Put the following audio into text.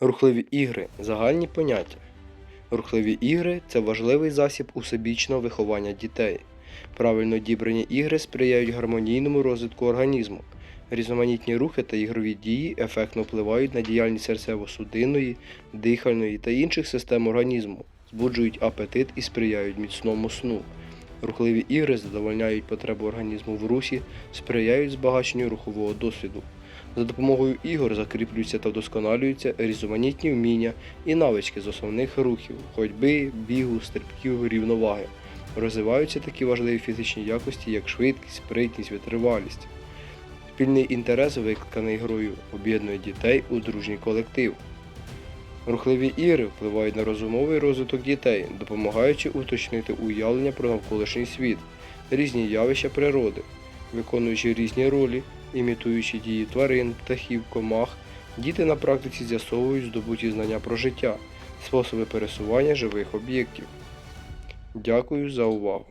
Рухливі ігри загальні поняття. Рухливі ігри це важливий засіб усебічного виховання дітей. Правильно дібрані ігри сприяють гармонійному розвитку організму. Різноманітні рухи та ігрові дії ефектно впливають на діяльність серцево-судинної, дихальної та інших систем організму, збуджують апетит і сприяють міцному сну. Рухливі ігри задовольняють потребу організму в русі, сприяють збагаченню рухового досвіду. За допомогою ігор закріплюються та вдосконалюються різноманітні вміння і навички з основних рухів ходьби, бігу, стрибків, рівноваги. Розвиваються такі важливі фізичні якості, як швидкість, спритність, витривалість. Спільний інтерес, викликаний грою, об'єднує дітей у дружній колектив. Рухливі ігри впливають на розумовий розвиток дітей, допомагаючи уточнити уявлення про навколишній світ, різні явища природи, виконуючи різні ролі, імітуючи дії тварин, птахів, комах, діти на практиці з'ясовують здобуті знання про життя, способи пересування живих об'єктів. Дякую за увагу!